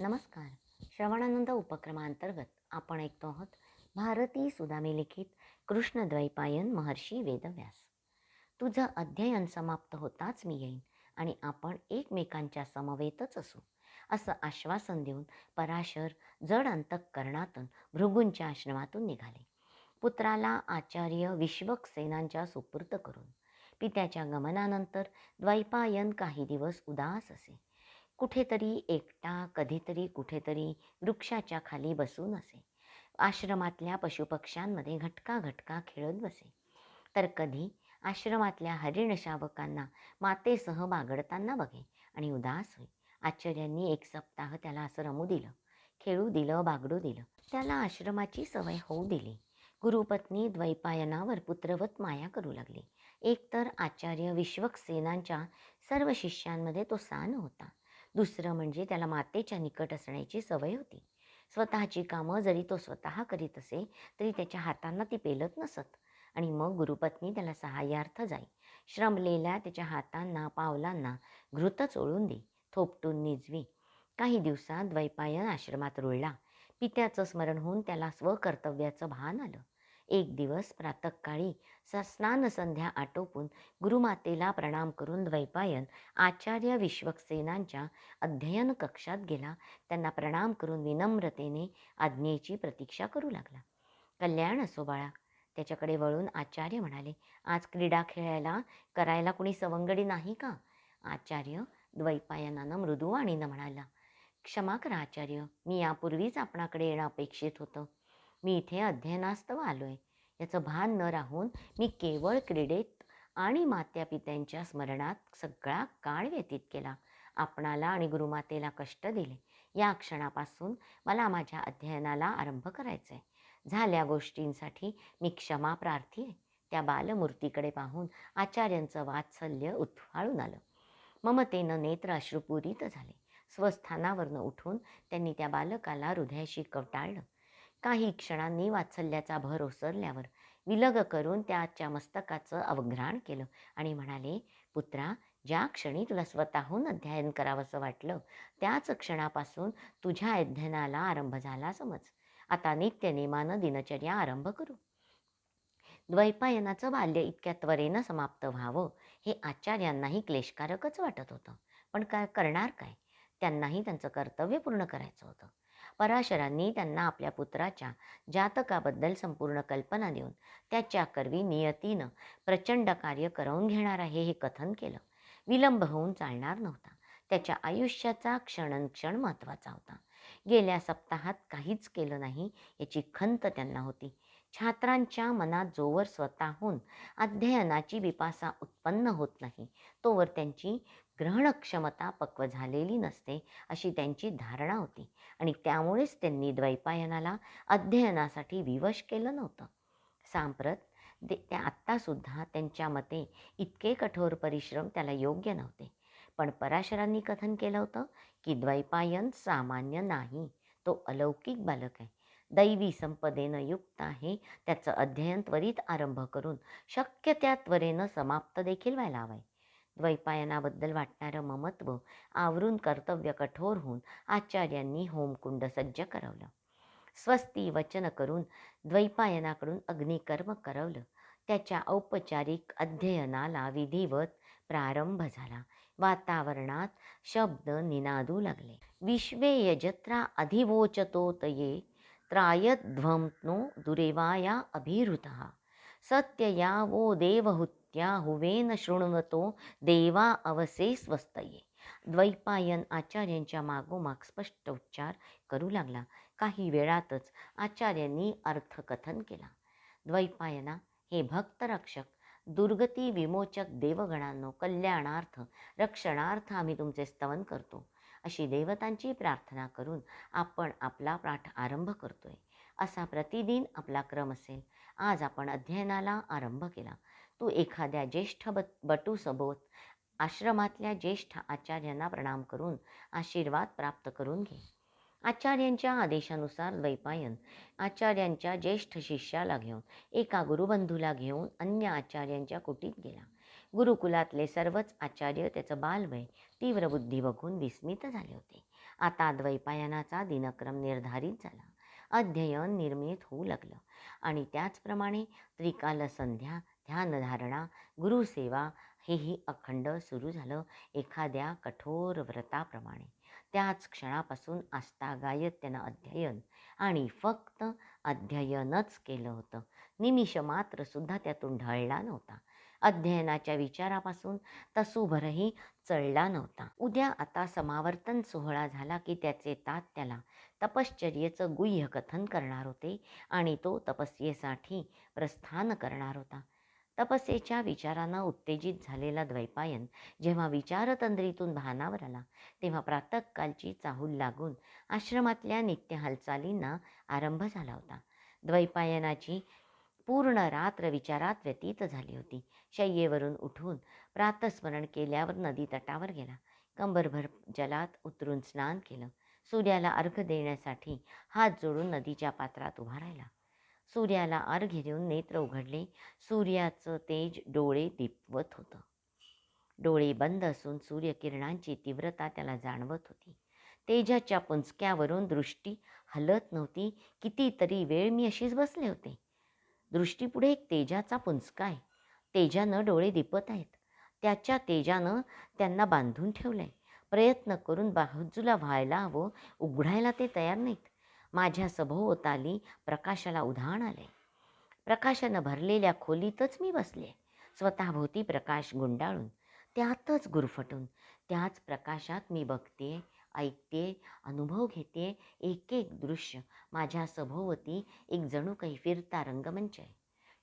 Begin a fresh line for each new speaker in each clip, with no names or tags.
नमस्कार. श्रवणानंद उपक्रमांतर्गत आपण ऐकतो आहोत भारती सुदामे लिखित कृष्णद्वैपायन महर्षी वेदव्यास. तुझं अध्ययन समाप्त होताच मी येईन आणि आपण एकमेकांच्या समवेतच असू असं आश्वासन देऊन पराशर जड अंतःकरणातून भृगूंच्या आश्रमातून निघाले. पुत्राला आचार्य विश्वक्सेनांच्या सुपूर्त करून पित्याच्या गमनानंतर द्वैपायन काही दिवस उदास असे. कुठेतरी एकटा कधीतरी कुठेतरी वृक्षाच्या खाली बसून असे. आश्रमातल्या पशुपक्ष्यांमध्ये घटका घटका खेळत बसे. तर कधी आश्रमातल्या हरिण शावकांना मातेसह बागडताना बघे आणि उदास होई. आचार्यांनी एक सप्ताह त्याला असं रमू दिलं. खेळू दिलं बागडू दिलं. त्याला आश्रमाची सवय होऊ दिली. गुरुपत्नी द्वैपायनावर पुत्रवत माया करू लागली. एकतर आचार्य विश्वक्सेनांच्या सर्व शिष्यांमध्ये तो सान होता. दुसरं म्हणजे त्याला मातेच्या निकट असण्याची सवय होती. स्वतःची कामं जरी तो स्वतः करीत असे तरी त्याच्या हातांना ती पेलत नसत. आणि मग गुरुपत्नी त्याला सहाय्यार्थ जाई. श्रमलेल्या त्याच्या हातांना पावलांना घृतच ओळून दे थोपटून निजवी. काही दिवसात द्वैपायन आश्रमात रुळला. पित्याचं स्मरण होऊन त्याला स्वकर्तव्याचं भान आलं. एक दिवस प्रातःकाळी स स्नानसंध्या आटोपून गुरुमातेला प्रणाम करून द्वैपायन आचार्य विश्वक्सेनांच्या अध्ययन कक्षात गेला. त्यांना प्रणाम करून विनम्रतेने आज्ञेची प्रतीक्षा करू लागला. कल्याण असो बाळा त्याच्याकडे वळून आचार्य म्हणाले. आज क्रीडा खेळायला करायला कुणी सवंगडी नाही का? आचार्य द्वैपायनानं मृदुवाणीनं म्हणाला. क्षमा करा आचार्य मी यापूर्वीच आपणाकडे येणं अपेक्षित होतं. मी इथे अध्ययनास्तव आलो आहे याचं भान न राहून मी केवळ क्रीडेत आणि मात्यापित्यांच्या स्मरणात सगळा काळ व्यतीत केला. आपणाला आणि गुरुमातेला कष्ट दिले. या क्षणापासून मला माझ्या अध्ययनाला आरंभ करायचा आहे झाल्या गोष्टींसाठी मी क्षमा प्रार्थी आहे. त्या बालमूर्तीकडे पाहून आचार्यांचं वात्सल्य उत्फाळून आलं. ममतेनं नेत्र अश्रुपूरित झाले. स्वस्थानावरनं उठून त्यांनी त्या बालकाला हृदयाशी कवटाळलं. काही क्षणांनी वात्सल्याचा भर ओसरल्यावर विलग करून त्याच्या मस्तकाचं अवघ्राण केलं आणि म्हणाले पुत्रा ज्या क्षणी तुला स्वतःहून अध्ययन करावंसं वाटलं त्याच क्षणापासून तुझ्या अध्ययनाला आरंभ झाला समज. आता नित्यनेमानं दिनचर्या आरंभ करू. द्वैपायनाचं बाल्य इतक्या त्वरेनं समाप्त व्हावं हे आचार्यांनाही क्लेशकारकच वाटत होतं. पण काय करणार काय? त्यांनाही त्यांचं कर्तव्य पूर्ण करायचं होतं. पराशरांनी त्यांना आपल्या पुत्राच्या जातकाबद्दल संपूर्ण कल्पना देऊन त्याच्या करवी नियतीनं प्रचंड कार्य करवून घेणार आहे हे कथन केलं. विलंब होऊन चालणार नव्हता. त्याच्या आयुष्याचा क्षणनक्षण महत्त्वाचा होता. गेल्या सप्ताहात काहीच केलं नाही याची खंत त्यांना होती. छात्रांच्या मनात जोवर स्वतःहून अध्ययनाची विपासा उत्पन्न होत नाही तोवर त्यांची ग्रहणक्षमता पक्व झालेली नसते अशी त्यांची धारणा होती. आणि त्यामुळेच त्यांनी द्वैपायनाला अध्ययनासाठी विवश केलं नव्हतं. सांप्रत ते त्या आत्तासुद्धा त्यांच्या मते इतके कठोर परिश्रम त्याला योग्य नव्हते. पण पराशरांनी कथन केलं होतं की द्वैपायन सामान्य नाही तो अलौकिक बालक आहे. दैवी संपदेनं युक्त आहे त्याचं अध्ययन त्वरित आरंभ करून शक्य त्या त्वरेनं समाप्त देखील व्हायला हवं आहे द्वैपायनाबद्दल वाटणारं ममत्व आवरून कर्तव्य कठोर होऊन आचार्यांनी होमकुंड सज्ज करवलं. स्वस्ती वचन करून द्वैपायनाकडून अग्निकर्म करवलं. त्याच्या औपचारिक अध्ययनाला विधिवत प्रारंभ झाला. वातावरणात शब्द निनादू लागले. विश्वे यजत्रा अधिवोचतो तये त्रायध्वंनो दुरेवाया अभिहृतः. सत्यया वो देवहुत भक्त्या हुवेन शृण्वतो देवा अवसे स्वस्तये. द्वैपायन आचार्यांच्या मागोमाग स्पष्ट उच्चार करू लागला. काही वेळातच आचार्यांनी अर्थकथन केला. द्वैपायना हे भक्तरक्षक दुर्गती विमोचक देवगणांनो कल्याणार्थ रक्षणार्थ आम्ही तुमचे स्तवन करतो. अशी देवतांची प्रार्थना करून आपण आपला पाठ आरंभ करतोय. असा प्रतिदिन आपला क्रम असेल. आज आपण अध्ययनाला आरंभ केला. तू एखाद्या ज्येष्ठ बट बटूसोबत आश्रमातल्या ज्येष्ठ आचार्यांना प्रणाम करून आशीर्वाद प्राप्त करून घे. आचार्यांच्या आदेशानुसार द्वैपायन आचार्यांच्या ज्येष्ठ शिष्याला घेऊन एका गुरुबंधूला घेऊन अन्य आचार्यांच्या कुटीत गेला. गुरुकुलातले सर्वच आचार्य त्याचं बालवय तीव्र बुद्धी बघून विस्मित झाले होते. आता द्वैपायनाचा दिनक्रम निर्धारित झाला. अध्ययन निर्मित होऊ लागलं आणि त्याचप्रमाणे त्रिकाल संध्या ध्यानधारणा गुरुसेवा हेही अखंड सुरू झालं एखाद्या कठोर व्रताप्रमाणे. त्याच क्षणापासून आस्थागायत त्यानं अध्ययन आणि फक्त अध्ययनच केलं होतं. निमिष मात्र सुद्धा त्यातून ढळला नव्हता. अध्ययनाच्या विचारापासून तसूभरही चढला नव्हता. उद्या आता समावर्तन सोहळा झाला की त्याचे तात त्याला तपश्चर्येचं गुह्य कथन करणार होते आणि तो तपस्येसाठी प्रस्थान करणार होता. तपस्येच्या विचारानं उत्तेजित झालेला द्वैपायन जेव्हा विचारतंद्रीतून भानावर आला तेव्हा प्रातःकालची चाहूल लागून आश्रमातल्या नित्य हालचालींना आरंभ झाला होता. द्वैपायनाची पूर्ण रात्र विचारात व्यतीत झाली होती. शय्येवरून उठून प्रातस्मरण केल्यावर नदी तटावर गेला. कंबरभर जलात उतरून स्नान केलं. सूर्याला अर्घ देण्यासाठी हात जोडून नदीच्या पात्रात उभा राहिला. सूर्याला अर्घ्य देऊन नेत्र उघडले. सूर्याचं तेज डोळे दिपवत होतं. डोळे बंद असून सूर्यकिरणांची तीव्रता त्याला जाणवत होती. तेजाच्या पुंजक्यावरून दृष्टी हलत नव्हती. कितीतरी वेळ मी अशीच बसले होते. दृष्टीपुढे एक तेजाचा पुंजका आहे. तेजानं डोळे दिपत आहेत. त्याच्या तेजानं त्यांना बांधून ठेवलं आहे प्रयत्न करून बाजूला व्हायला हवं. उघडायला ते तयार नाहीत. माझ्या सभोवताली प्रकाशाला उधाण आले. प्रकाशानं भरलेल्या खोलीतच मी बसले. स्वतःभोवती प्रकाश गुंडाळून त्यातच गुरफटून त्याच प्रकाशात मी बघते ऐकते अनुभव घेते एक एक दृश्य माझ्या सभोवती एक जणू काही फिरता रंगमंच आहे.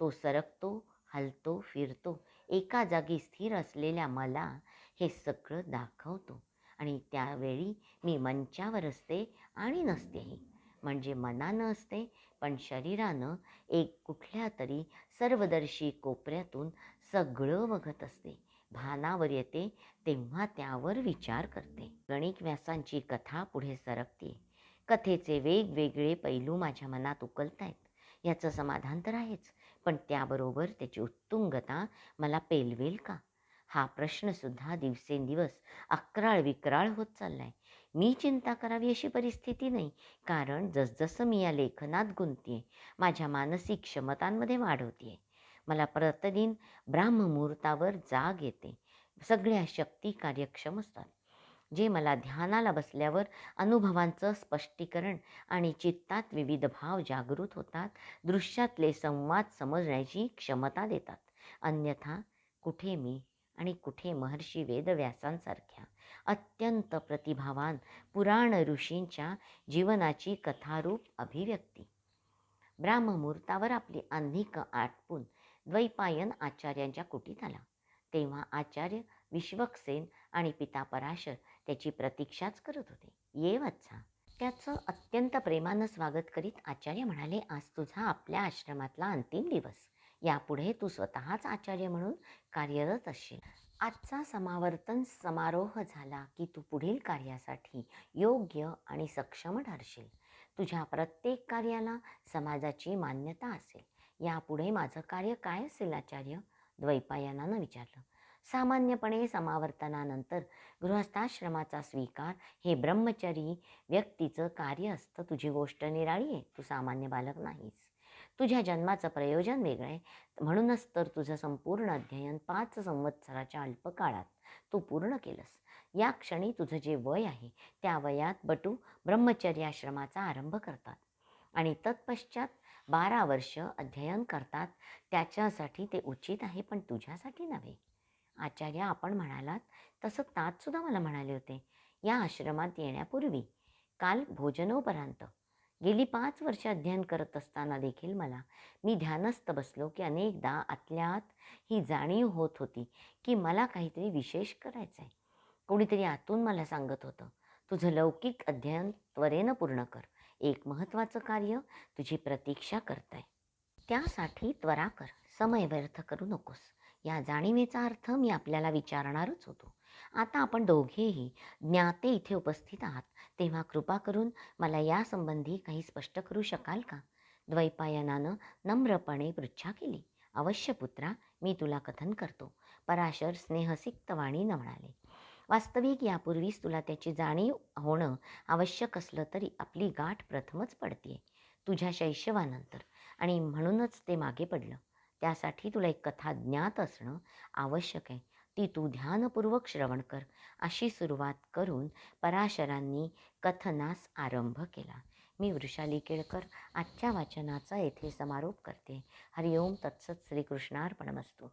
तो सरकतो हलतो फिरतो एका जागी स्थिर असलेल्या मला हे सगळं दाखवतो आणि त्यावेळी मी मंचावर असते आणि नसतेही. म्हणजे मनानं असते पण शरीरानं एक कुठल्या तरी सर्वदर्शी कोपऱ्यातून सगळं बघत असते. भानावर येते तेव्हा त्यावर विचार करते. गणिक व्यासांची कथा पुढे सरकते कथेचे वेगवेगळे पैलू माझ्या मनात उकलत आहेत याचं समाधान तर आहेच पण त्याबरोबर त्याची उत्तुंगता मला पेलवेल का? हा प्रश्नसुद्धा दिवसेंदिवस अक्राळ विक्राळ होत चाललाय. मी चिंता करावी अशी परिस्थिती नाही कारण जसजसं मी या लेखनात गुंतते माझ्या मानसिक क्षमतांमध्ये वाढ होतीये. मला प्रतिदिन ब्राह्ममुहूर्तावर जाग येते. सगळ्या शक्ती कार्यक्षम असतात. जे मला ध्यानाला बसल्यावर अनुभवांचं स्पष्टीकरण आणि चित्तात विविध भाव जागृत होतात दृश्यातले संवाद समजण्याची क्षमता देतात. अन्यथा कुठे मी आणि कुठे महर्षी वेदव्यासांसारख्या अत्यंत प्रतिभावान पुराण ऋषींच्या जीवनाची कथारूप अभिव्यक्ती. ब्राह्ममुहूर्तावर आपली आन्निक आटपून द्वैपायन आचार्यांच्या कुटीत आला. तेव्हा आचार्य विश्वक्सेन आणि पिता पराशर त्याची प्रतीक्षाच करत होते. ये वत्सा. त्याचं अत्यंत प्रेमानं स्वागत करीत आचार्य म्हणाले आज तुझा आपल्या आश्रमातला अंतिम दिवस. यापुढे तू स्वतःच आचार्य म्हणून कार्यरत असशील आजचा समावर्तन समारोह झाला की तू पुढील कार्यासाठी योग्य आणि सक्षम ठरशील. तुझ्या प्रत्येक कार्याला समाजाची मान्यता असेल. यापुढे माझं कार्य काय असेल आचार्य? द्वैपायनानं विचारलं. सामान्यपणे समावर्तनानंतर गृहस्थाश्रमाचा स्वीकार हे ब्रह्मचरी व्यक्तीचं कार्य असतं. तुझी गोष्ट निराळी आहे. तू सामान्य बालक नाहीस. तुझ्या जन्माचं प्रयोजन वेगळं आहे. म्हणूनच तर तुझं संपूर्ण अध्ययन पाच संवत्सराच्या अल्पकाळात तू पूर्ण केलंस. या क्षणी तुझं जे वय आहे त्या वयात बटू ब्रह्मचर्याश्रमाचा आरंभ करतात आणि तत्पश्चात बारा वर्ष अध्ययन करतात. त्याच्यासाठी ते उचित आहे पण तुझ्यासाठी नव्हे. आचार्य आपण म्हणालात तसं तातसुद्धा मला म्हणाले होते. या आश्रमात येण्यापूर्वी काल भोजनोपरांत गेली पाच वर्ष अध्ययन करत असताना देखील मला मी ध्यानस्थ बसलो की अनेकदा आतल्यात ही जाणीव होत होती की मला काहीतरी विशेष करायचं आहे कोणीतरी आतून मला सांगत होतं तुझं लौकिक अध्ययन त्वरेनं पूर्ण कर. एक महत्त्वाचं कार्य तुझी प्रतीक्षा करत त्यासाठी त्वरा कर. समय व्यर्थ करू नकोस. या जाणीवेचा अर्थ मी आपल्याला विचारणारच होतो. आता आपण दोघेही ज्ञाते इथे उपस्थित आहात तेव्हा कृपा करून मला यासंबंधी काही स्पष्ट करू शकाल का? द्वैपायनानं नम्रपणे पृच्छा केली. अवश्य पुत्रा मी तुला कथन करतो. पराशर स्नेहसिक्तवाणीनं म्हणाले वास्तविक यापूर्वीच तुला त्याची जाणीव होणं आवश्यक असलं तरी आपली गाठ प्रथमच पडते तुझ्या शैशवानंतर. आणि म्हणूनच ते मागे पडलं. त्यासाठी तुला एक कथा ज्ञात असणं आवश्यक आहे. ती तू ध्यानपूर्वक श्रवण कर. अशी सुरुवात करून पराशरांनी कथनास आरंभ केला. मी वृषाली केळकर आजच्या वाचनाचा येथे समारोप करते. हरिओम तत्सत श्रीकृष्णार्पणमस्तू.